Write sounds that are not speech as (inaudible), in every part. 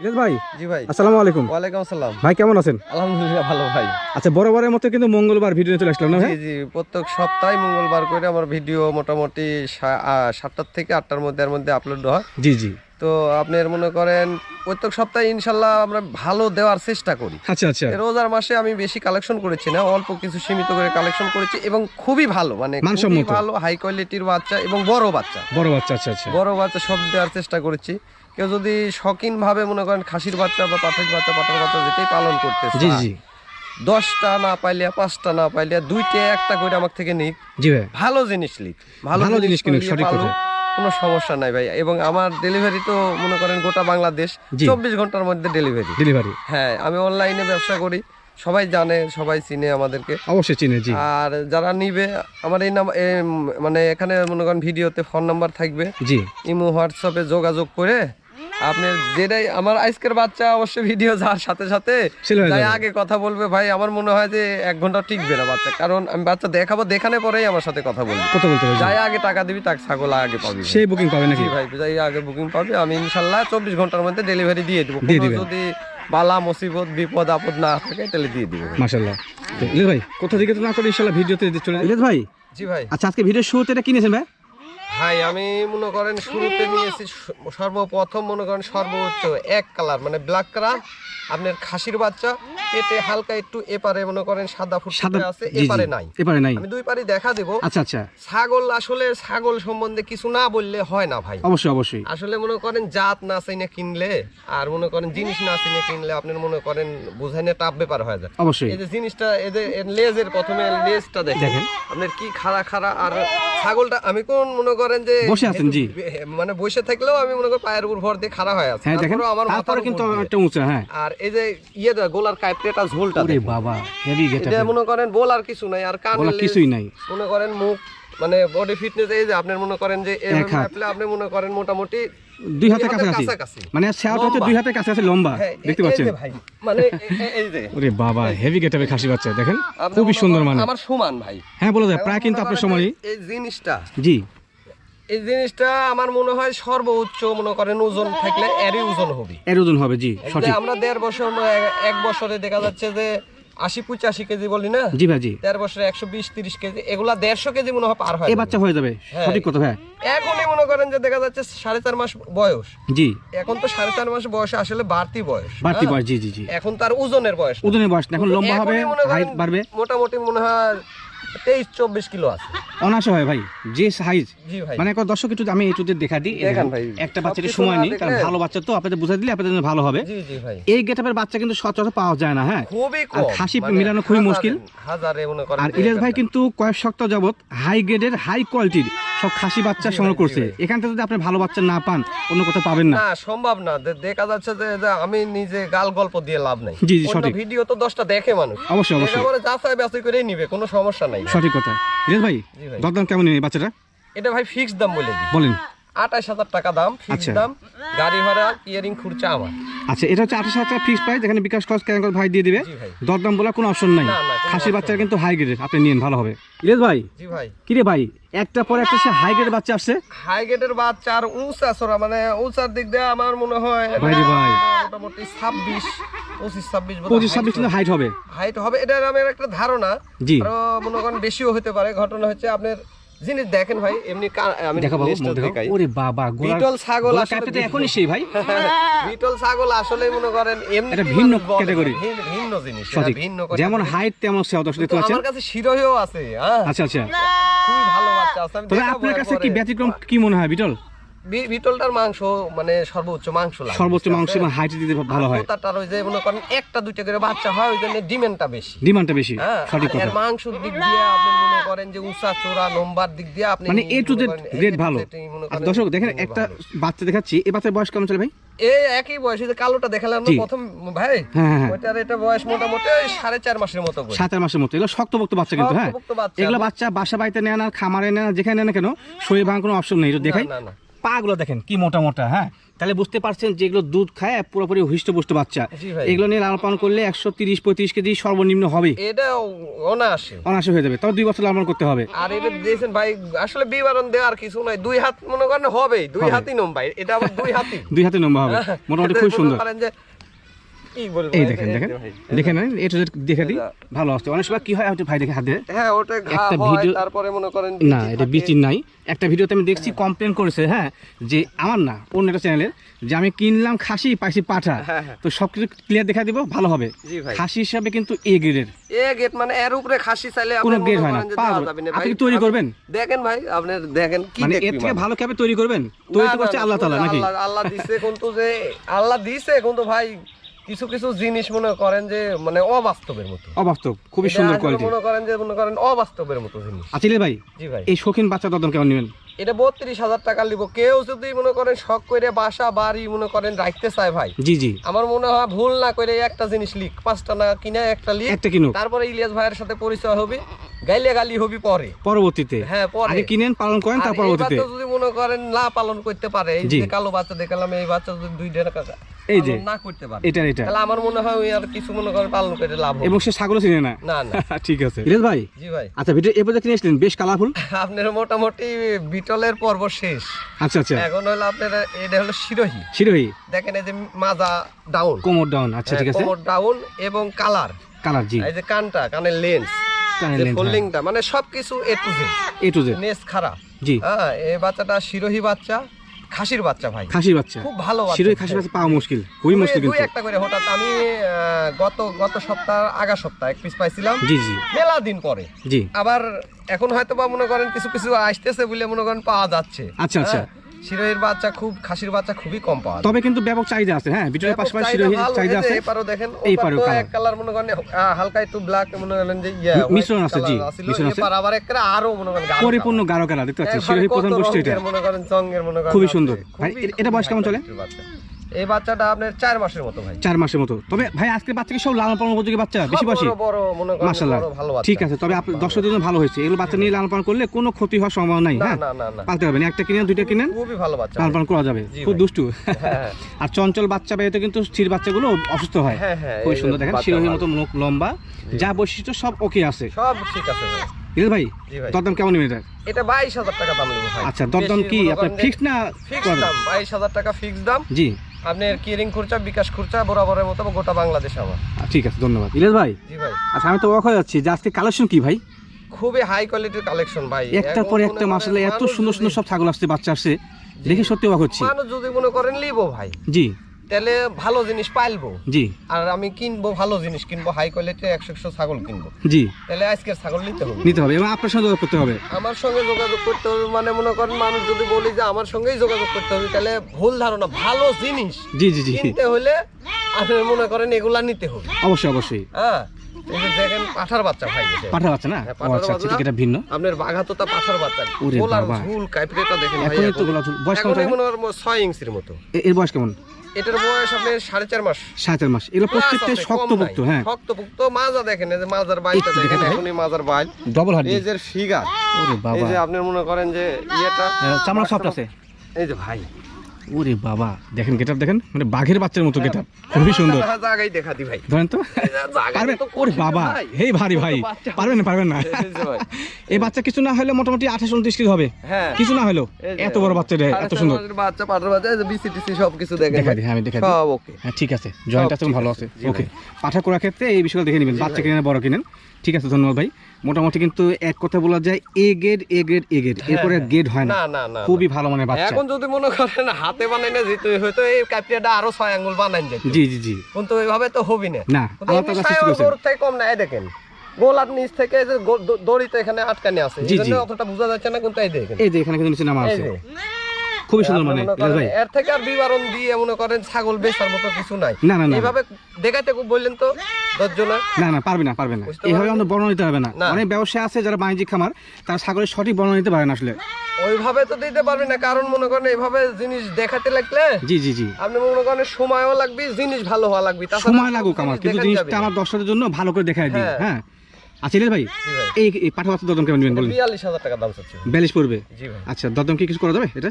ইলিয়াস ভাই জি ভাই। আসসালামু আলাইকুম। ওয়ালাইকুম আসসালাম। ভাই কেমন আছেন? আলহামদুলিল্লাহ ভালো ভাই। আচ্ছা বরাবরের মতো কিন্তু মঙ্গলবার ভিডিও চলে আসলাম না জি জি প্রত্যেক সপ্তাহে মঙ্গলবার করে আমার ভিডিও মোটামুটি সাতটার থেকে আটটার মধ্যে এর মধ্যে আপলোড হয়। জি জি। তো আপনার মনে করেন প্রত্যেক সপ্তাহে ইনশাল্লাহ আমরা ভালো দেওয়ার চেষ্টা করি। আচ্ছা আচ্ছা। রোজার মাসে আমি বেশি কালেকশন করেছি না অল্প কিছু সীমিত করে কালেকশন করেছি এবং খুবই ভালো মানে ভালো হাই কোয়ালিটির বাচ্চা এবং বড় বাচ্চা। বড় বাচ্চা আচ্ছা আচ্ছা। বড় বাচ্চা সব দেওয়ার চেষ্টা করেছি। কেউ যদি শখিন ভাবে মনে করেন খাসির বাচ্চা বা পাঠের বাচ্চা পাটার বাচ্চা যেটাই পালন করতে জি জি। দশটা না পাইলে পাঁচটা না পাইলে দুইটা একটা করে আমার থেকে নিক। জি ভাই। ভালো জিনিস লিখ ভালো জিনিস কিনুক, সঠিক কথা। কোনো সমস্যা নাই ভাই। এবং আমার ডেলিভারি তো মনে করেন গোটা বাংলাদেশ চব্বিশ ঘণ্টার মধ্যে ডেলিভারি ডেলিভারি হ্যাঁ আমি অনলাইনে ব্যবসা করি। সবাই জানে সবাই চিনে আমাদেরকে। অবশ্যই চিনে জি। আর যারা নিবে আমার এই নাম মানে এখানে মনে করেন ভিডিওতে ফোন নাম্বার থাকবে। জি। ইমো হোয়াটসঅ্যাপে যোগাযোগ করে আপনি যেটাই আমার আজকের বাচ্চা অবশ্যই ভিডিও যাওয়ার সাথে সাথে যাই আগে কথা বলবে ভাই আমার মনে হয় যে এক ঘণ্টা টিকবে না বাচ্চা। কারণ আমি বাচ্চা দেখাবো দেখানে পরেই আমার সাথে কথা বলবি। কথা বলতে হবে যাই আগে টাকা দিবি তাকে ছাগল আগে পাবি। সেই বুকিং পাবে নাকি? ভাই যাই আগে বুকিং পাবে আমি ইনশাল্লাহ চব্বিশ ঘণ্টার মধ্যে ডেলিভারি দিয়ে দেবো। যদি বালা মুসিবত বিপদ আপদ না থাকে তাহলে দিয়ে দিব মাশাআল্লাহ। ইলিয়াস ভাই কোথা থেকে তো না করে ইনশাআল্লাহ ভিডিওতে চলে ইলিয়াস ভাই? জি ভাই। আচ্ছা আজকে ভিডিও শুরুতে এটা কিনেছেন ভাই? ভাই আমি মনে করেন শুরুতে নিয়েছি সর্বপ্রথম মনে করেন সর্বোচ্চ এক কালার মানে ব্ল্যাক কালার। আপনার খাসির বাচ্চা পেটে হালকা একটু এপারে মনে করেন সাদা সাদা আছে এপারে নাই। এপারে নাই। আমি দুই পারি দেখা দেব। আচ্ছা আচ্ছা। ছাগল আসলে ছাগল সম্বন্ধে কিছু না বললে হয় না ভাই। অবশ্যই অবশ্যই। আসলে মনে করেন জাত না চাইনে কিনলে আর মনে করেন জিনিস না চাইনে কিনলে আপনার মনে করেন বুঝাইনে টাপ ব্যাপার হয়ে যায়। অবশ্যই। এই যে জিনিসটা এদের এর লেজের প্রথমে লেজটা দেখেন। দেখেন। আপনার কি খাড়া খাড়া আর ছাগলটা আমি কোন মনে করেন যে বসে আছেন, জি। মানে বসে থাকলেও আমি মনে করি পায়ের উপর ভর দিয়ে খাড়া হয়ে আছে। হ্যাঁ দেখেন আমার তারপরে কিন্তু একটা উঁচা হ্যাঁ। আর এই যে ইয়ে গোলার কাইপটা ঝোলটা দেখেন। বাবা হেভি গেট এটা মনে করেন বলার কিছু নাই আর কান কিছুই নাই। মনে করেন মুখ মানে বডি ফিটনেস এই যে আপনার মনে করেন যে আপনি মনে করেন মোটামুটি দুই হাতের কাছাকাছি। মানে সেওটা হচ্ছে। দুই হাতের কাছাকাছি লম্বা হ্যাঁ, দেখতে পাচ্ছেন? মানে এই যে। ওরে বাবা হেভি গেটাবে খাসি বাচ্চা দেখেন? খুবই সুন্দর মানে আমার সমান ভাই। হ্যাঁ বলা যায় প্রায় কিন্তু আপনার করেন সময় এই জিনিসটা জি। এই জিনিসটা আমার মনে হয় সর্বোচ্চ মনে করেন ওজন থাকলে এরই ওজন হবে। এর ওজন হবে জি এই যে সঠিক। আমরা দেড় বছর এক বছরে দেখা যাচ্ছে যে আশি পঁচাশি কেজি বলি না? জি ভাই জি। দেড় বছরে একশো বিশ তিরিশ কেজি এগুলা দেড়শো কেজি মনে হয় পার হয় এই বাচ্চা হয়ে। যাবে হ্যাঁ। সঠিক কথা ভাই এখনই মনে করেন যে দেখা যাচ্ছে সাড়ে চার মাস বয়স। জি। এখন তো সাড়ে চার মাস বয়সে আসলে বাড়তি বয়স বাড়তি হ্যাঁ? বয়স জি জি জি। এখন তার ওজনের বয়স না। ওজনের বয়স না, এখন লম্বা হবে এখনই মনে করেন হাইট বাড়বে। মোটামুটি মনে হয় তেইশ চব্বিশ কিলো আছে। অনাশে হয় ভাই যে সাইজ জি মানে কত দর্শক একটু আমি একটু দেখা দিই বাচ্চাকে সময় কারণ ভালো বাচ্চা তো আপনাদের বুঝাই দিলে আপনাদের ভালো হবে। জি জি ভাই। এই গেটাপের বাচ্চা কিন্তু সচরাচর পাওয়া যায় না হ্যাঁ? আর খাসি মানে মিলানো খুবই মুশকিল। হাজারে করেন আর ইলিয়াস ভাই কিন্তু কয়েক সপ্তাহ যাবত হাই গ্রেডের হাই কোয়ালিটির সব খাসি বাচ্চা সংগ্রহ করছে। এখান থেকে যদি আপনি ভালো বাচ্চা না পান অন্য কোথাও পাবেন না। সম্ভব না। দেখা যাচ্ছে যে আমি নিজে গাল গল্প দিয়ে লাভ নাই। জি, জি, সঠিক। ভিডিও তো দশটা দেখে মানুষ। অবশ্যই অবশ্যই। একেবারে যাচাই বাছাই করেই নিবে কোনো সমস্যা নাই। সঠিক কথা। ইলিয়াস ভাই দরদাম কেমন নেই বাচ্চাটা এটা ভাই ফিক্সড দাম বলে দিই। বলেন। আঠাশ হাজার টাকা দাম ফিক্স আচ্ছা। দাম। গাড়ি ভাড়া ইয়ারিং খুরচা আমার। আচ্ছা এটা হচ্ছে আঠাশ হাজার টাকা ফিক্স প্রাইস এখানে বিকাশ খরচ কেন ভাই দিয়ে দিবে। জি ভাই। দরদাম বলার কোনো অপশন নাই। না, না, কোনো খাসির option কিন্তু হাই গ্রেডের আপনি নিন ভালো হবে। ইলিয়াস ভাই? জি ভাই। কিরে ভাই? একটা পরে একটা সে হাই গ্রেড বাচ্চা আসছে। হাই গেটের বাচ্চা আর উঁচা সরা মানে উঁচার দিক দিয়ে আমার মনে হয় ভাই ভাই। মোটামুটি ছাব্বিশ পঁচিশ ছাব্বিশ পঁচিশ ছাব্বিশ কিন্তু হাইট হবে। হাইট হবে এটা আমার একটা ধারণা। জি। আরও মনে করেন বেশিও হতে পারে। ঘটনা হচ্ছে আপনার জিনিস দেখেন ভাই এমনি আমি দেখা পাবো লেজটা দেখাও। দেখাই। ওরে বাবা বিটল ছাগল আসলে তো এখনই সেই ভাই। (laughs) বিটল ছাগল আসলে মনে করেন এমনি এটা ভিন্ন ক্যাটাগরি ভিন্ন জিনিস ভিন্ন যেমন হাইট তেমন দেখতে পাচ্ছেন? আমার কাছে শিরোহিও আছে হ্যাঁ। আচ্ছা আচ্ছা। খুবই ভালো বাচ্চা আছে তবে আপনার কাছে কি ব্যতিক্রম কি মনে হয় বিটল? বিটলটার মাংস মানে সর্বোচ্চ মাংস লাগে সর্বোচ্চ মাংস এবং হাইট দিতে ভালো হয়। ওই যে মনে করেন একটা দুইটা করে বাচ্চা হয় ওই জন্য ডিমান্ডটা বেশি। ডিমান্ডটা বেশি হ্যাঁ সঠিক কথা। মাংসের দিক দিয়ে আপনি মনে করেন যে উঁচা চোরা লম্বার দিক দিয়ে আপনি মানে এ টু জেড to ভালো। আর দর্শক দেখেন একটা বাচ্চা দেখাচ্ছি এই বাচ্চার বয়স কেমন চলে ভাই? এই একই বয়স এই যে কালোটা দেখালাম না প্রথম ভাই? হ্যাঁ হ্যাঁ ওইটার এটা বয়স মোটামুটি সাড়ে চার মাসের মতো সাত আট মাসের মতো। এগুলো শক্তপোক্ত বাচ্চা কিন্তু হ্যাঁ? বাচ্চা। এগুলো বাচ্চা বাসা বাড়িতে নেন আর খামারে নেন যেখানে নেন না কেন? শরীর ভাঙার কোনো অপশন নেই দেখাই না না না। পাগুলো দেখেন কি মোটা মোটা হ্যাঁ? তাহলে বুঝতে পারছেন যে এগুলো দুধ খায় পুরোপুরি হৃষ্টপুষ্ট বাচ্চা। এগুলো নিয়ে লালন পালন করলে একশো তিরিশ পঁয়ত্রিশ কেজি সর্বনিম্ন হবে। এটা অনায়াসে। হয়ে যাবে তবে দুই বছর লালন করতে হবে। আর এটা দিয়েছেন ভাই আসলে বিবরণ দেওয়ার কিছু নয় দুই হাত মনে করেন হবে দুই। হাতই নম ভাই এটা আবার দুই হাতই। দুই হাতে নম্বা হবে মোটামুটি খুব সুন্দর মনে করেন যে কি বলব এই এই দেখেন দেখেন। দেখে নেন এটা দেখে দিই ভালো আসছে। অনেক সময় কি হয় হয়তো ভাই দেখে হাত দিয়ে? হ্যাঁ ওটা একটা ভিডিও- তারপরে মনে করেন না এটা থাকে। নাই। একটা ভিডিওতে আমি দেখছি কমপ্লেন করেছে হ্যাঁ যে আমার না অন্য একটা চ্যানেলের যে আমি কিনলাম খাসি পাইছি পাঠা। হ্যাঁ, হ্যাঁ। তো সব কিছু ক্লিয়ার দেখা দিব ভালো হবে। খাসি হিসাবে কিন্তু এ গ্রেডের এ গেট মানে এর উপরে খাসি চাইলে কোনো মনে হয় না, আপনি তৈরি করবেন? দেখেন ভাই আপনি দেখেন কি মানে এর থেকে? ভালো ক্যাবে তৈরি করবেন? তৈরি করছে আল্লাহ তালা নাকি? আল্লাহ আল্লাহ দিছে কিন্তু যে আল্লাহ দিছে কিন্তু ভাই কিছু কিছু জিনিস মনে করেন যে মানে অবাস্তবের মতো। অবাস্তব খুবই সুন্দর কোয়ালিটি মনে করেন যে মনে করেন অবাস্তবের মতো জিনিস। আচিলে ভাই জি ভাই। এই শৌখিন বাচ্চা দদন কেমন নেবেন? এটা বত্রিশ হাজার টাকা নিব কেউ যদি মনে করেন শখ করে বাসা বাড়ি মনে করেন রাখতে চায় ভাই জি জি। আমার মনে হয় ভুল না করে একটা জিনিস লিখ পাঁচটা না কিনে একটা লিখ। একটা কিনুক। তারপরে ইলিয়াস ভাইয়ের সাথে পরিচয় হবে গাইলে গালি হবি পরে। পরবর্তীতে? হ্যাঁ পরে। আগে কিনেন পালন করেন পরবর্তীতে? যদি মনে করেন না পালন করতে পারে এই যে কালো বাচ্চা দেখালাম এই বাচ্চা যদি দুই এই যে। না করতে পারে। এটা এটা তাহলে আমার মনে হয় ওই আর কিছু মনে করেন পালন করে লাভ এবং সে ছাগলও চিনে না? না না। (laughs) ঠিক আছে। ইরেজ ভাই? জি ভাই। আচ্ছা ভিডিও এ পর্যন্ত কিনে এসেছিলেন? বেশ কালারফুল। আপনার মোটামুটি পর্ব শেষ। আচ্ছা আচ্ছা। এখন হলো আপনার এটা হলো শিরোহী। শিরোহী? দেখেন এই যে মাজা ডাউন কোমর ডাউন আচ্ছা ঠিক আছে। কোমর ডাউন এবং কালার কালার জি। এই যে কানটা কানের লেন্স হ্যাঁ। ফোল্ডিংটা মানে সবকিছু A to Z A to Z নেস খারাপ। জি। হ্যাঁ এই বাচ্চাটা শিরোহী বাচ্চা। খাসির বাচ্চা ভাই। খাসির বাচ্চা। খুব ভালো শিরোই খাসির বাচ্চা পাওয়া মুশকিল খুবই মুশকিল কিন্তু। একটা করে। হঠাৎ আমি আহ, গত গত সপ্তাহ আগা সপ্তাহ এক পিস পাইছিলাম। জি জি। মেলা দিন পরে। জি। আবার এখন হয়তো বা মনে করেন কিছু কিছু আসতেছে বলে মনে করেন পাওয়া যাচ্ছে। আচ্ছা, আচ্ছা। হ্যাঁ, শিরোহির বাচ্চা খুব খাসির বাচ্চা খুবই কম পাওয়া যায় তবে কিন্তু ব্যাপক চাহিদা আছে হ্যাঁ ভিডিওর পাশাপাশি শিরোহির চাহিদা আছে এপারও দেখেন এই পারেও এক কালার মনে করেন হালকা একটু ব্ল্যাক মনে করেন যে ইয়া মিশ্রণ আছে, জি, মিশ্রণ আছে। এপার আবার একটা আরও মনে করেন পরিপূর্ণ। গাঢ় কালার দেখতে পাচ্ছেন শিরোহির প্রধান বৈশিষ্ট্য এটা মনে করেন জঙ্গের মনে করেন খুবই সুন্দর। ভাই, এটা বয়স কেমন চলে? এই বাচ্চাটা আপনার চার মাসের মতো ভাই। চার মাসের মতো। তবে ভাই আজকে বাচ্চা কি সব লালন পালন উপযোগী বাচ্চা? বেশি বয়সী? বড় বড় মনে করেন মাশাল্লাহ বড় ভালো বাচ্চা। ঠিক আছে তবে আপনার দর্শকদের জন্য ভালো হয়েছে। এগুলো বাচ্চা নিয়ে লালন পালন করলে কোনো ক্ষতি হওয়ার সম্ভাবনা নাই হ্যাঁ? না না না। পালতে পারবেন। একটা কিনেন দুইটা কিনেন খুবই ভালো বাচ্চা। লালন পালন করা যাবে। খুব দুষ্টু। হ্যাঁ। (laughs) আর চঞ্চল বাচ্চা বেরোতে কিন্তু স্থির বাচ্চাগুলো অসুস্থ হয়। হ্যাঁ হ্যাঁ খুবই সুন্দর। দেখেন শিরোহীর মতো মুখ লম্বা। যা বৈশিষ্ট্য সব ওকে আছে। সব ঠিক আছে ভাই। ইরেজ ভাই দরদাম কেমন নেবেন? এটা এটা বাইশ হাজার টাকা দাম নেব ভাই। আচ্ছা দরদাম কি আপনার ফিক্স না ফিক্স দাম বাইশ হাজার টাকা ফিক্স দাম। জি। আপনার কিরিং খরচা বিকাশ খরচা বরাবরের মতো গোটা বাংলাদেশ আমার। ঠিক আছে ধন্যবাদ। ইলেশ ভাই? জি ভাই। আচ্ছা আমি তো অবাক হয়ে যাচ্ছি যে আজকে কালেকশন কি ভাই? খুবই হাই কোয়ালিটির কালেকশন ভাই। একটার পর একটা মাসালে এত সুন্দর সুন্দর সব ছাগল আসছে বাচ্চা আসছে দেখে সত্যি অবাক হচ্ছে। মানুষ যদি মনে করেন লিবো ভাই। জি। তাহলে ভালো জিনিস পাইলবো। জি। আর আমি কিনবো ভালো জিনিস কিনবো হাই কোয়ালিটির একশো একশো ছাগল কিনবো। জি। তাহলে আজকের ছাগল নিতে হবে। নিতে হবে এবং আপনার সঙ্গে যোগাযোগ করতে হবে। আমার সঙ্গে যোগাযোগ করতে হবে মানে মনে করেন মানুষ যদি বলি যে আমার সঙ্গেই যোগাযোগ করতে হবে তাহলে ভুল ধারণা ভালো জিনিস জি জি জি কিনতে হলে আপনি মনে করেন এগুলা নিতে হবে। অবশ্যই অবশ্যই। হ্যাঁ দেখেন পাঠার বাচ্চা ভাই এটা। বাচ্চা না? হ্যাঁ, ও পাঠার আচ্ছা আচ্ছা ঠিক এটা ভিন্ন? আপনার বাঘাতোতা পাঠার বাচ্চা। ওরে বাবা। ঝুল কাইপড়েটা দেখেন ভাই এখনই তো গোলা ঝুল। বয়স কেমন মনে করেন ছয় ইঞ্চির মতো। এর বয়স কেমন? এটার বয়স আপনার সাড়ে চার মাস। সাড়ে চার মাস। এগুলো প্রত্যেকটাই কম শক্তপোক্ত হ্যাঁ। শক্তপোক্ত মাজা দেখেন এই যে মাজার বাইটা দেখেন এখনই মাজার বাইল ডবল হাড্ডি। এই যে ফিগার ওরে এই যে আপনি মনে করেন যে ইয়েটা চামড়া সফট আছে। এই যে ভাই ওরে বাবা দেখেন গেটআপ দেখেন মানে বাঘের বাচ্চার মতো গেটআপ খুবই সুন্দর। হ্যাঁ, জায়গায় দেখা দি ভাই। ধরেন তো? এই পারবেন? ওরে বাবা হেই ভারী ভাই বাচ্চা। পারবেন না পারবেন না। এই বাচ্চা কিছু না হলে মোটামুটি আঠাশ উনত্রিশ কেজি হবে। হ্যাঁ। কিছু না হলো এত বড় বাচ্চা রে এত সুন্দর। বাচ্চা পাঠার বাচ্চা এই যে বিসিটিসি সব কিছু দেখেন দেখা দিই হ্যাঁ, আমি দেখা দিই। সব ওকে। হ্যাঁ ঠিক আছে। জয়েন্ট আছে ভালো আছে। ওকে। পাঠা করার ক্ষেত্রে এই বিষয়গুলো দেখে নেবেন। বাচ্চা কিনেন বড় কিনেন ঠিক আছে ধন্যবাদ ভাই। মোটামুটি কিন্তু এক কথা বলা যায় A grade A grade A grade এরপরে গ্রেড হয় না। না না না খুবই ভালো মানের বাচ্চা। এখন যদি মনে করেন হাতে বানাই না যেতে হয়তো এই কাপিয়াটা আরও ছয় আঙ্গুল বানাই যেত। জি জি জি। কিন্তু ওইভাবে তো হবি না। না আল্লাহ তাআলা সৃষ্টি করেছেন থেকে কম না এই দেখেন। গোলার নিচ থেকে যে গো- দ- দড়ি তো এখানে আটকানি আছে। জি, এই জন্য জি। অতটা বোঝা যাচ্ছে না কিন্তু এই দেখেন। এই যে এখানে কিন্তু নিচে নামা আছে। খুবই সুন্দর মানে এর থেকে আর বিবরণ দিয়ে মনে করেন ছাগল বেচার মতো কিছু নাই। না না এইভাবে দেখাইতে খুব বললেন তো দশজনে না না পারবে না পারবে না। এইভাবে? আমাদের বর্ণনা দিতে হবে না। অনেক ব্যবসা আছে যারা বাণিজ্যিক খামার তারা ছাগলের সঠিক বর্ণনা দিতে পারে না আসলে। ওইভাবে তো দিতে পারবি না কারণ মনে করেন এইভাবে জিনিস দেখাতে লাগলে জি জি জি। আপনি মনে করেন সময়ও লাগবে জিনিস ভালো হওয়া লাগবে। সময় লাগুক আমার কিন্তু জিনিসটা আমার দর্শকদের জন্য ভালো করে দেখাই দিই হ্যাঁ। আচ্ছা ভাই এই পাঠা বাচ্চা দরদাম কেমন নেবেন বলুন? বিয়াল্লিশ হাজার টাকা দাম চাচ্ছি। ভাই। ব্যালিশ পড়বে আচ্ছা দরদাম কি কিছু করা যাবে এটা?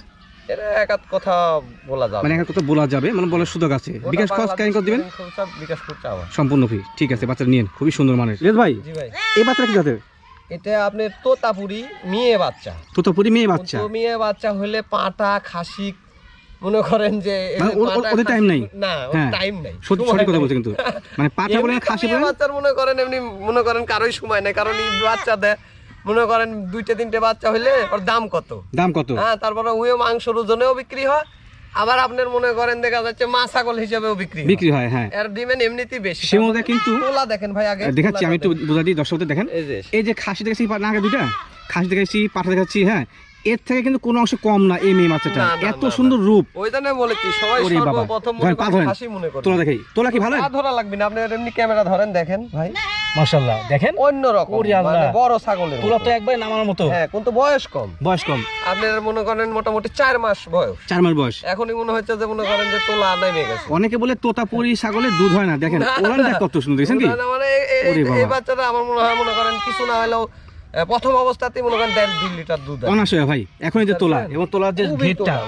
এটা কথা বলা যাবে। মানে একটা কথা বলা যাবে মানে সুযোগ আছে। বিকাশ খরচ বাংলাদেশ করে দিবেন? বিকাশ করতে আমার সম্পূর্ণ ফ্রি ঠিক আছে বাচ্চা নিয়েন খুবই সুন্দর মানের। রেদ ভাই জি ভাই। এই বাচ্চাটা কি জাতের? এটা আপনার তোতাপুরি মেয়ে বাচ্চা। তোতাপুরি মেয়ে বাচ্চা। মেয়ে বাচ্চা হলে পাটা খাসি মনে করেন যে মানে ওদের নাই? না হ্যাঁ। টাইম নাই। সত্যি সঠিক কথা বলছে কিন্তু। মানে খাসি বাচ্চার মনে করেন এমনি মনে করেন কারোই সময় নাই কারণ বাচ্চা দেয় মনে করেন দুইটা তিনটে বাচ্চা হইলে ওর দাম কত? দাম কত? হ্যাঁ তারপরে উইও মাংস ওজনেও বিক্রি হয়। আবার আপনার মনে করেন দেখা যাচ্ছে মা ছাগল হিসেবেও বিক্রি হয়। বিক্রি হয় হ্যাঁ। এর ডিমেন্ড এমনিতেই বেশি। মধ্যে কিন্তু তোলা দেখেন ভাই আগে দেখাচ্ছি আমি একটু বোঝা দিই দর্শকদের দেখেন। এই যে। খাসি দেখাচ্ছি না আগে দুইটা। খাসি দেখাচ্ছি পাঠা দেখাচ্ছি হ্যাঁ। এর থেকে কিন্তু কোনো অংশ কম না এই মেয়ে না, না, এত সুন্দর রূপ। ওই জন্য বলেছি সবাই সর্বপ্রথম মনে পা করেন খাসি মনে করে তোলা দেখাই। তোলা কি ভালো? ধরা লাগবে না আপনি এমনি ক্যামেরা ধরেন দেখেন ভাই। মাশাআল্লাহ। দেখেন? অন্য রকম মানে বড় ছাগলের তোলা তো একবার নামানোর মতো। হ্যাঁ কিন্তু বয়স কম। বয়স কম। আপনার মনে করেন মোটামুটি চার মাস বয়স। চার মাস বয়স। এখনই মনে হচ্ছে যে মনে করেন যে তোলা নেমে গেছে। অনেকে বলে তোতাপুরি ছাগলের দুধ হয় না। দেখেন ওলানটা কত সুন্দর দেখছেন কি? মানে এই- বাচ্চাটা আমার মনে হয় মনে করেন কিছু না হলেও প্রথম অবস্থাতেই মনে করেন দেড় দুই লিটার দুধ। অনাশয় ভাই। এখনই যে তোলা এবং তোলার যে খুবই ঘেরটা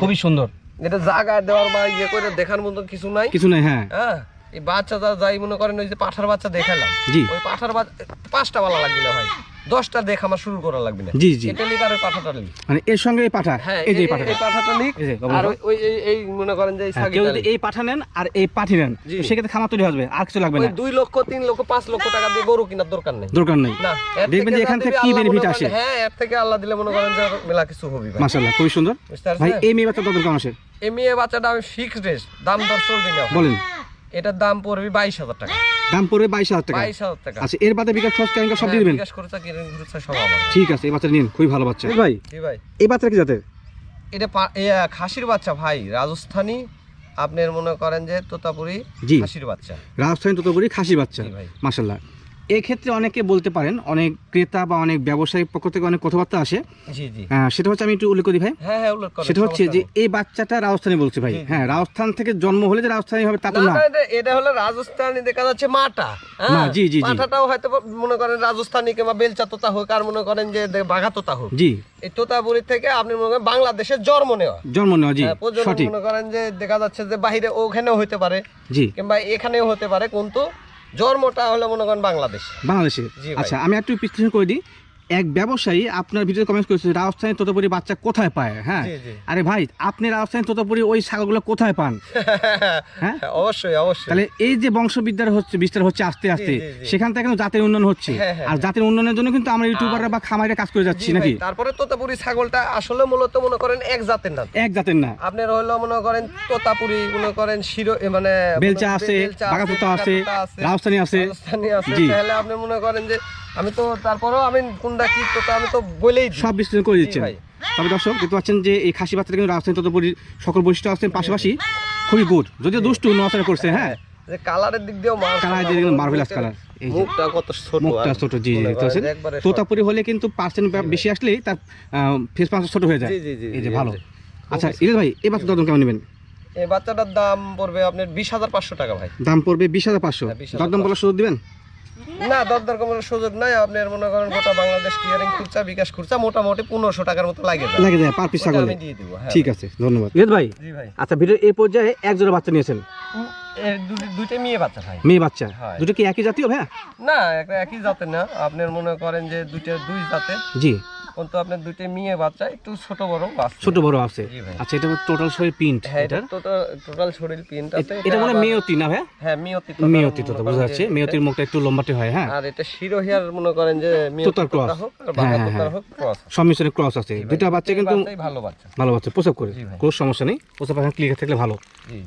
খুবই সুন্দর। এটা জায়গায় দেওয়ার বা ইয়ে করে দেখার মতো কিছু নাই? কিছু নাই হ্যাঁ। হ্যাঁ। এই বাচ্চা যাই মনে করেন ওই যে পাঠার বাচ্চা দেখালাম জি। ওই পাঠার বাচ্চা পাঁচটা বালা লাগবে না ভাই। দশটা দেখা আমার শুরু করা লাগবে না। জি জি। এটা লিখ আর পাঠাটা লিখ। মানে এর সঙ্গে এই পাঠা হ্যাঁ এই যে পাঠাটা। এই পাঠাটা লিখ আর ওই- এই- এই মনে করেন যে এই হ্যাঁ, কেউ যদি এই পাঠা নেন আর এই পাঠি নেন সেক্ষেত্রে খামার তৈরি হবে আর কিছু লাগবে ওই না। দুই লক্ষ তিন লক্ষ পাঁচ লক্ষ টাকা দিয়ে গরু কেনার দরকার নেই। দরকার নেই। না দেখবেন যে এখান থেকে কি মনে আসে। হ্যাঁ এর থেকে আল্লাহ দিলে মনে করেন যে মেলা কিছু হবে ভাই। মাশাআল্লাহ খুবই সুন্দর। ভাই এই মেয়ে বাচ্চা কেমন আসে এই মেয়ে বাচ্চাটা আমি ফিক্সড রেট দাম দর চলবে না। বলেন। এটার দাম পড়বে বাইশ হাজার টাকা। দাম পড়বে বাইশ হাজার টাকা। বাইশ হাজার টাকা। আচ্ছা এর বাদে বিকাশ খরচ কেন সব দিয়ে দেবেন? বিকাশ খরচা কিনে খরচা সব আমার। ঠিক আছে এই বাচ্চা নিন খুবই ভালো বাচ্চা। ভাই ভাই। এই বাচ্চা কি জাতের? এটা খাসির বাচ্চা ভাই রাজস্থানী। আপনার মনে করেন যে তোতাপুরি জি। খাসির বাচ্চা। রাজস্থানী তোতাপুরি খাসির বাচ্চা মাশাল্লাহ এই ক্ষেত্রে অনেকে বলতে পারেন অনেক ক্রেতা বা অনেক ব্যবসায়ী পক্ষ থেকে অনেক কথাবার্তা আসে। আহ, সেটা হচ্ছে আমি একটু উল্লেখ করি ভাই। হ্যাঁ হ্যাঁ সেটা হচ্ছে যে এই বাচ্চাটা রাজস্থানী বলছে ভাই। হ্যাঁ রাজস্থান থেকে জন্ম হলে যে রাজস্থানী হবে তা তো না, এটা- হলো রাজস্থানী দেখা যাচ্ছে মাটা হ্যাঁ? জি, জি। মাটাটাও হয়তো মনে করেন রাজস্থানী কিংবা বেলচা তোতা হোক আর মনে করেন যে বাঘা তোতা হোক। জি। এই তোতাপুরি থেকে আপনি মনে করেন বাংলাদেশের জন্ম নেওয়া। জন্ম নেওয়া জি হ্যাঁ, সঠিক। মনে করেন যে দেখা যাচ্ছে যে বাইরে ওখানেও হতে পারে জি। কিংবা এখানেও হতে পারে কিন্তু জন্মটা হলো মনে করেন বাংলাদেশ। বাংলাদেশে। আচ্ছা আমি একটু বিশ্লেষণ করে দিই। এক ব্যবসায়ী আপনার ভিডিওতে কমেন্ট করেছে রাজস্থানী তোতাপুরি বাচ্চা কোথায় পায়? হ্যাঁ। আরে ভাই আপনি রাজস্থানী তোতাপুরি ওই ছাগলগুলো কোথায় পান? হ্যাঁ? (laughs) হ্যাঁ, অবশ্যই অবশ্যই। তাহলে এই যে বংশবিদ্যার হচ্ছে বিস্তার হচ্ছে আস্তে আস্তে। সেখান থেকে জাতের উন্নয়ন হচ্ছে। হ্যাঁ, হ্যাঁ, আর জাতের উন্নয়নের জন্য কিন্তু আমরা ইউটিউবাররা বা খামারে কাজ করে যাচ্ছি নাকি? তারপরে তোতাপুরি ছাগলটা আসলে মূলত মনে করেন এক জাতের না। এক জাতের না। আপনার হলো মনে করেন তোতাপুরি মনে করেন শিরো মানে বেলচা আছে, বাঘাতোতা আছে, রাজস্থানী আছে। রাজস্থানী আছে। তাহলে আপনি মনে করেন যে আমি তো তারপরেও আমি কোনটা কি তো আমি তো বলেই সব বিশ্লেষণ করে জি দিচ্ছেন। ভাই। তবে দর্শক দেখতে পাচ্ছেন যে এই খাসি বাচ্চাটা কিন্তু রাজস্থানী তোতাপুরির সকল বৈশিষ্ট্য আছে পাশাপাশি খুবই গুড যদিও দুষ্টু নচরা করছে হ্যাঁ। যে কালারের দিক দিয়েও কালার দিয়ে colour। এই মুখটা কত ছোট মুখটা ছোট জি জি দেখতে তোতাপুরি হলে কিন্তু পার্সেন্ট বেশি আসলেই তার ফেস পাঁচ ছোট হয়ে যায়। জি, জি, জি, এই যে ভালো। আচ্ছা ইলিশ ভাই এই বাচ্চা দরদাম কেমন নেবেন? এই বাচ্চাটার দাম পড়বে আপনার বিশ হাজার পাঁচশো টাকা ভাই। দাম পড়বে বিশ হাজার পাঁচশো। হ্যাঁ, 20,500 দরদাম বলার সুযোগ দিবেন? না দরদার কমানোর সুযোগ নাই। আপনার মনে করেন গোটা বাংলাদেশ ক্লিয়ারিং খুরচা বিকাশ খুরচা মোটামুটি পনেরোশো টাকার মতো লাগে যায়। লাগে যায় পার পিস ছাগল। আমি দিয়ে দিব হ্যাঁ। ঠিক আছে ধন্যবাদ। রেদ ভাই জি ভাই। আচ্ছা ভিডিও এই পর্যায়ে এক জোড়া বাচ্চা নিয়েছেন। এর দুটো- দুইটা মেয়ে বাচ্চা ভাই। মেয়ে বাচ্চা। হ্যাঁ। দুটো কি একই জাতীয় ভাইয়া? না একটা একই জাতের না। আপনার মনে করেন যে দুইটা দুই জাতের। জি। কিন্তু আপনার মেয়ে বাচ্চা একটু ছোট বড় আছে ছোট বড় আছে। আচ্ছা এটা টোটাল শরীর প্রিন্ট হ্যাঁ এটা টোটাল শরীর প্রিন্ট আছে এটা মনে হয় মেয়তি না ভাইয়া? হ্যাঁ মিয়তি মেয়তি তো বোঝা যাচ্ছে। মেয়তির মুখটা একটু লম্বাটে হয় হ্যাঁ? আর এটা শিরোহিয়ার মনে করেন যে মিয়তি তোতার cross। হোক আর হ্যাঁ, হ্যাঁ, হ্যাঁ। হোক ক্রস সংমিশ্রণে ক্রস আছে। দুটা বাচ্চা কিন্তু ভালো বাচ্চা। ভালো বাচ্চা প্রসব করে। কোনো সমস্যা নেই প্রসব এখন ক্লিয়ার থাকলে ভালো।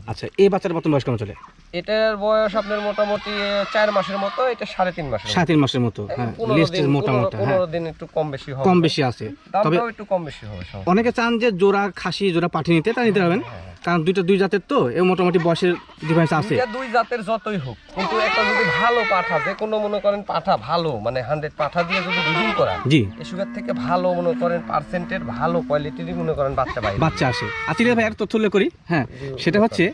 আচ্ছা এই বাচ্চার বর্তমান বয়স কেমন চলে? এটার বয়স আপনার মোটামুটি চার মাসের মতো এটা সাড়ে তিন মাসের সাড়ে তিন মাসের মতো হ্যাঁ লিস্ট দিন পনেরো- হ্যাঁ। দিন একটু কম বেশি হবে। কম বেশি আছে। তবে একটু কম বেশি হবে অনেকে চান যে জোড়া খাসি জোড়া পাঠিয়ে নিতে তা নিতে পারবেন। কারণ দুইটা দুই জাতের তো এ মোটামুটি বয়সের ডিফারেন্স আছে। দুই জাতের যতই হোক কিন্তু একটা যদি ভালো পাঠা যে কোনো মনে করেন পাঠা ভালো মানে হান্ড্রেড পাঠা দিয়ে যদি ব্রিডিং করা জি। এসবের থেকে ভালো মনে করেন পার্সেন্টের ভালো কোয়ালিটিরই মনে করেন বাচ্চা পাই বাচ্চা আসে। আচ্ছা ভাই একটা তথ্য উল্লেখ করি। হ্যাঁ সেটা হচ্ছে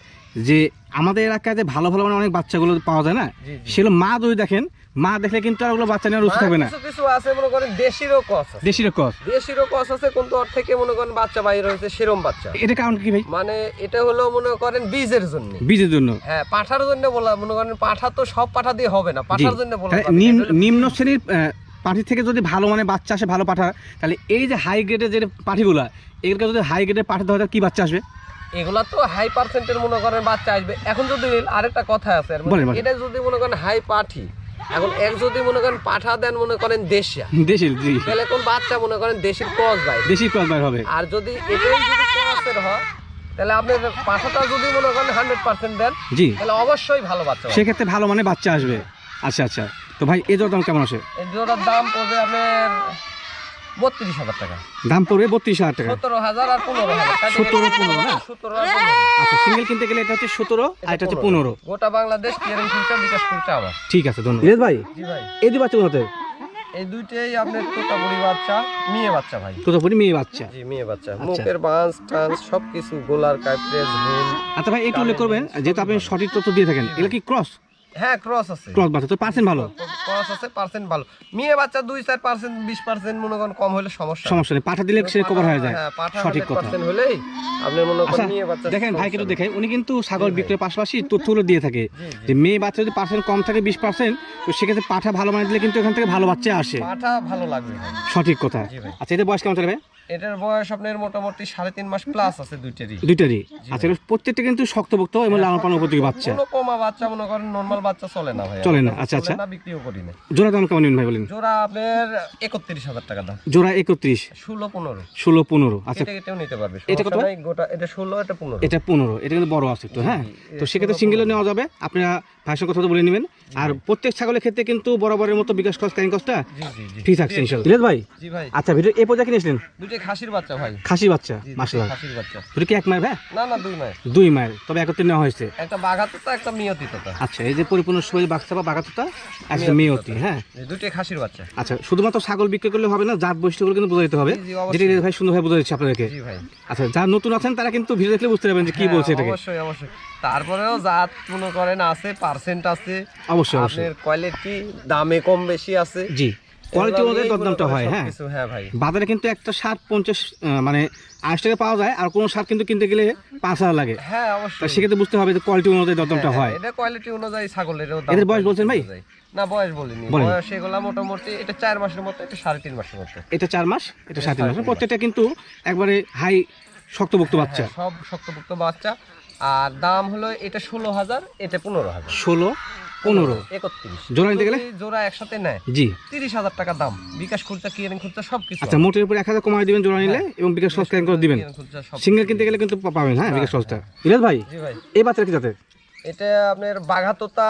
যে আমাদের এলাকায় যে ভালো ভালো মানে অনেক বাচ্চাগুলো পাওয়া যায় না। সেগুলো মা যদি দেখেন মা দেখলে কিন্তু আর ওগুলো বাচ্চা নেওয়ার রুচি থাকবে না। কিছু কিছু আছে মনে করেন দেশিরও কস আছে। দেশি কস দেশিরও কস আছে কিন্তু ওর থেকে মনে করেন বাচ্চা বাইর হয়েছে সেরম বাচ্চা। এটা কারণ কি ভাই? মানে এটা হলো মনে করেন বীজের জন্য। বীজের জন্য। হ্যাঁ পাঠার জন্য বলা মনে করেন পাঠা তো সব পাঠা দিয়ে হবে না পাঠার জন্য বলা নিম্ন শ্রেণির পাঠি থেকে যদি ভালো মানে বাচ্চা আসে ভালো পাঠা তাহলে এই যে হাই গ্রেডের যে পাঠিগুলা এগুলো যদি হাই গ্রেডের পাঠা দেওয়া হয়, কি বাচ্চা আসবে? এগুলা তো হাই পার্সেন্টের মনে করেন বাচ্চা আসবে। এখন যদি আরেকটা কথা আছে বলেন। এটা যদি মনে করেন হাই পাঠি এখন এক যদি মনে করেন পাঠা দেন মনে করেন দেশিয়া। দেশির জি। তাহলে কোন বাচ্চা মনে করেন দেশির কস ভাই। দেশি ক্রস ভাই হবে। আর যদি এটাই যদি কসের হয় তাহলে আপনি পাঠাটা যদি মনে করেন হান্ড্রেড পার্সেন্ট দেন জি। তাহলে অবশ্যই ভালো বাচ্চা। সেক্ষেত্রে ভালো মানে বাচ্চা আসবে। আচ্ছা আচ্ছা। তো ভাই এ জোড়ার দাম কেমন আছে এ জোড়ার দাম পড়বে আপনার বত্রিশ হাজার টাকা। দাম পড়বে বত্রিশ হাজার টাকা। সতেরো হাজার আর পনেরো হাজার। সতেরো, পনেরো না? সতেরো আচ্ছা সিঙ্গেল কিনতে গেলে এটা হচ্ছে সতেরো আর এটা হচ্ছে পনেরো। গোটা বাংলাদেশ বিকাশ ঠিক আছে ধন্যবাদ। ইরেশ ভাই জি ভাই। এই দুই বাচ্চা কোথাতে এই দুইটাই আপনার তোতাপুরি বাচ্চা মেয়ে বাচ্চা ভাই। তোতাপুরি মেয়ে বাচ্চা। জি মেয়ে বাচ্চা। মুখের বাঁশ টান্স সবকিছু গোলার কাইপ্রেস আচ্ছা ভাই একটু উল্লেখ করবেন যেহেতু আপনি সঠিক তথ্য দিয়ে থাকেন এগুলো কি ক্রস হ্যাঁ ক্রস আছে। ক্রস বাচ্চা তো পার্সেন্ট ভালো। ক্রস আছে পার্সেন্ট ভালো। মেয়ে বাচ্চা দুই চার পার্সেন্ট বিশ পার্সেন্ট মনে করেন কম হলে সমস্যা সমস্যা নেই পাঠা দিলে সে কভার হয়ে যায়। হ্যাঁ, সঠিক কথা। হলেই আপনি মনে আচ্ছা করেন মেয়ে বাচ্চা দেখেন ভাই কিন্তু সমস্যা দেখেন উনি কিন্তু ছাগল বিক্রয়ের পাশাপাশি তথ্যগুলো দিয়ে থাকে। যে মেয়ে বাচ্চা যদি পার্সেন্ট কম থাকে বিশ পার্সেন্ট তো সেক্ষেত্রে পাঠা ভালো মানে দিলে কিন্তু এখান থেকে ভালো বাচ্চা আসে। পাঠা ভালো লাগবে সঠিক কথা। আচ্ছা এদের বয়স কেমন চলবে? এটার বয়স আপনার মোটামুটি সাড়ে তিন মাস প্লাস আছে দুইটারই। দুইটারই? আচ্ছা প্রত্যেকটা কিন্তু শক্তভুক্ত এবং লালন পালন উপযোগী বাচ্চা। কোনো কমা বাচ্চা মনে করেন নর্মাল বাচ্চা চলে না ভাই চলে না, আচ্ছা, আচ্ছা। না বিক্রিও করি না জোড়া দাম কেমন নিন ভাই বলেন? জোড়া আপনার একত্রিশ হাজার টাকা দাম। জোড়া একত্রিশ। ষোলো পনেরো। ষোলো পনেরো। আচ্ছা। এটা এটাও নিতে পারবে এটা কত? গোটা এটা ষোলো এটা পনেরো। এটা পনেরো এটা কিন্তু বড় আছে একটু হ্যাঁ? তো সেক্ষেত্রে সিঙ্গেলও নেওয়া যাবে আপনারা ভাইসের কথা তো বলে নেবেন। আর প্রত্যেক ছাগলের ক্ষেত্রে কিন্তু বরাবরের মতো বিকাশ জি জি জি। ফ্রি থাকছে ইনশাল্লাহ। ভাই। ভাই। আচ্ছা ভিডিও এই পর্যায়ে কিনেছিলেন খাসির বাচ্চা ভাই। খাসি বাচ্চা মাসাল্লাহ খাসির বাচ্চা। দুটো কি এক মায়ের ভাই? না না দুই নয় দুই মায়ের তবে একত্রে নেওয়া হয়েছে। একটা বাঘাতোতা একটা মিয়তি তোতা আচ্ছা এই যে পরিপূর্ণ শরীর বাচ্চা বা বাগাতটা একটা মেয়তি হ্যাঁ? এই দুইটাই খাসির বাচ্চা। আচ্ছা শুধুমাত্র ছাগল বিক্রি করলে হবে না জাত বৈশিষ্ট্যগুলো কিন্তু বোঝা দিতে হবে। জি, জি, অবশ্যই। যেটা ভাই সুন্দরভাবে বোঝা দিচ্ছে আপনাদেরকে জি ভাই। আচ্ছা যারা নতুন আছেন তারা কিন্তু ভিডিও দেখলে বুঝতে পারবেন যে কি হ্যাঁ, বলছে এটাকে। অবশ্যই অবশ্যই। তারপরেও জাত মনে করেন আছে পার্সেন্ট আছে। অবশ্যই অবশ্যই। কোয়ালিটি দামে কম বেশি আছে। জি কোয়ালিটি অনুযায়ী দরদামটা হয় হ্যাঁ। হ্যাঁ বাজারে কিন্তু একটা শার্ট পঞ্চাশ মানে টাকা পাওয়া যায় আর কোনো শার্ট কিন্তু কিনতে গেলে পাঁচ হাজার লাগে। হ্যাঁ অবশ্যই। সেক্ষেত্রে বুঝতে হবে যে কোয়ালিটি অনুযায়ী দরদামটা হ্যাঁ, হয়। এটা কোয়ালিটি অনুযায়ী ছাগলের এদের বয়স বলছেন ভাই? না বয়স বলিনি। বয়স এগুলা মোটামুটি এটা চার মাসের মতো এটা সাড়ে তিন মাসের মতো। এটা চার মাস এটা সাড়ে তিন মাস। প্রত্যেকটা কিন্তু একবারে হাই শক্তভুক্ত বাচ্চা। হ্যাঁ, সব শক্তপোক্ত বাচ্চা। আর দাম হলো এটা ষোলো হাজার এটা পনেরো হাজার। ষোলো পনেরো। একত্রিশ। জোড়া নিতে গেলে? জোড়া একসাথে নেয় জি। তিরিশ হাজার টাকা দাম। বিকাশ কিয়ারিং সব কিছু আচ্ছা মোটের উপর এক হাজার কমাই দিবেন জোড়া নিলে এবং বিকাশ দিবেন। সিঙ্গেল কিনতে গেলে কিন্তু পাবেন হ্যাঁ বিকাশ ইলাস ভাই এই কি যাতে এটা আপনার বাঘাতোতা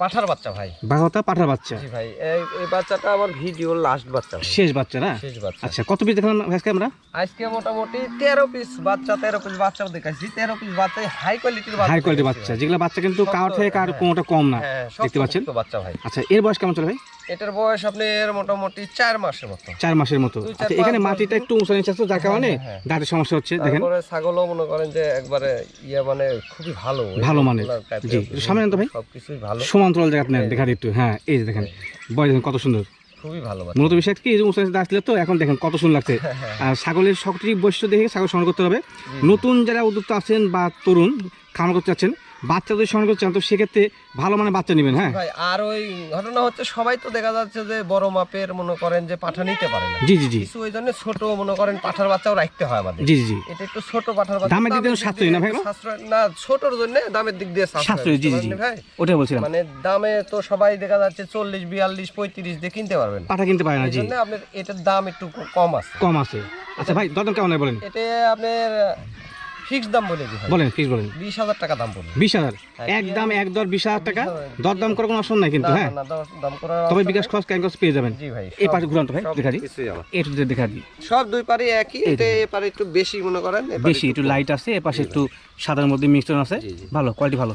পাঠার বাচ্চা ভাই। বাঘাতা পাঠার বাচ্চা? জি ভাই এই এই বাচ্চাটা আমার ভিডিও লাস্ট বাচ্চা শেষ বাচ্চা না? শেষ বাচ্চা। আচ্ছা কত পিস দেখলাম আজকে আমরা? আজকে মোটামুটি তেরো পিস বাচ্চা তেরো পিস বাচ্চা দেখাইছি। তেরো পিস বাচ্চা হাই কোয়ালিটির বাচ্চা হাই কোয়ালিটির বাচ্চা যেগুলা বাচ্চা কিন্তু কার থেকে কার হ্যাঁ। কম না। হ্যাঁ দেখতে পাচ্ছেন? তো বাচ্চা ভাই। আচ্ছা এর বয়স কেমন চলে ভাই? এটার বয়স আপনার মোটামুটি চার মাসের মতো। চার মাসের মতো। আচ্ছা এখানে মাটিটা একটু উঁচা নিচে আছে যার কারণে হ্যাঁ। দাঁতের সমস্যা হচ্ছে দেখেন। তারপরে ছাগলও মনে করেন যে একবারে ইয়ে মানে খুবই ভালো। ভালো type জি, সামনে আনতো ভাই। সবকিছুই ভালো। সমান্তরাল জায়গা নেন দেখা একটু হ্যাঁ এই যে দেখেন। বয়স দেখেন কত সুন্দর। খুবই ভালো মূলত বিষয় কি নিচে দাঁড় তো এখন দেখেন কত সুন্দর লাগছে। আর ছাগলের সঠিক বৈশিষ্ট্য দেখে ছাগল সংগ্রহ করতে হবে। নতুন যারা উদ্যোক্তা আছেন বা তরুণ খামার করতে চাচ্ছেন বাচ্চা যদি সংগ্রহ চান তো সেক্ষেত্রে ভালো মানে বাচ্চা নেবেন হ্যাঁ? ভাই আর ওই ঘটনা হচ্ছে সবাই তো দেখা যাচ্ছে যে বড় মাপের মনে করেন যে পাঠা নিতে পারে না। জি জি জি। কিছু ওই জন্য ছোট মনে করেন পাঠার বাচ্চাও রাখতে হয় আমাদের। জি জি এটা একটু ছোট পাঠার বাচ্চা। দামের দিক দিয়ে সাশ্রয়ী না ভাই? সাশ্রয় না ছোটর জন্য দামের দিক দিয়ে সাশ্রয়ী। জি জি ভাই? ওটাই বলছিলাম। মানে দামে তো সবাই দেখা যাচ্ছে চল্লিশ বিয়াল্লিশ পঁয়ত্রিশ দিয়ে কিনতে পারবেন। পাঠা কিনতে পারে না জি। জন্য আপনার এটার দাম একটু কম আছে। কম আছে। আচ্ছা ভাই দরদাম কেমন হয় বলেন? এটা আপনার ফিক্স দাম বলে দিই ভাই। বলেন ফিক্স বলেন। বিশ হাজার টাকা দাম পড়বে বিশ হাজার? হ্যাঁ, এক দাম এক দর বিশ হাজার টাকা। 20,000 দরদাম করার কোনো অপশন নাই কিন্তু হ্যাঁ? না, দাম- দাম করার তবে বিকাশ। খরচ পেয়ে যাবেন। জি ভাই এই সব- পাশে ঘুরান তো ভাই দেখা দিই কিছুই আমার। একটু দেখা দিই। সব দুই পারে একই এই এটা এপারে একটু বেশি মনে করেন এপারে বেশি একটু লাইট আছে এ পাশে একটু সাদার মধ্যে মিক্সচার আছে। ভালো কোয়ালিটি ভালো।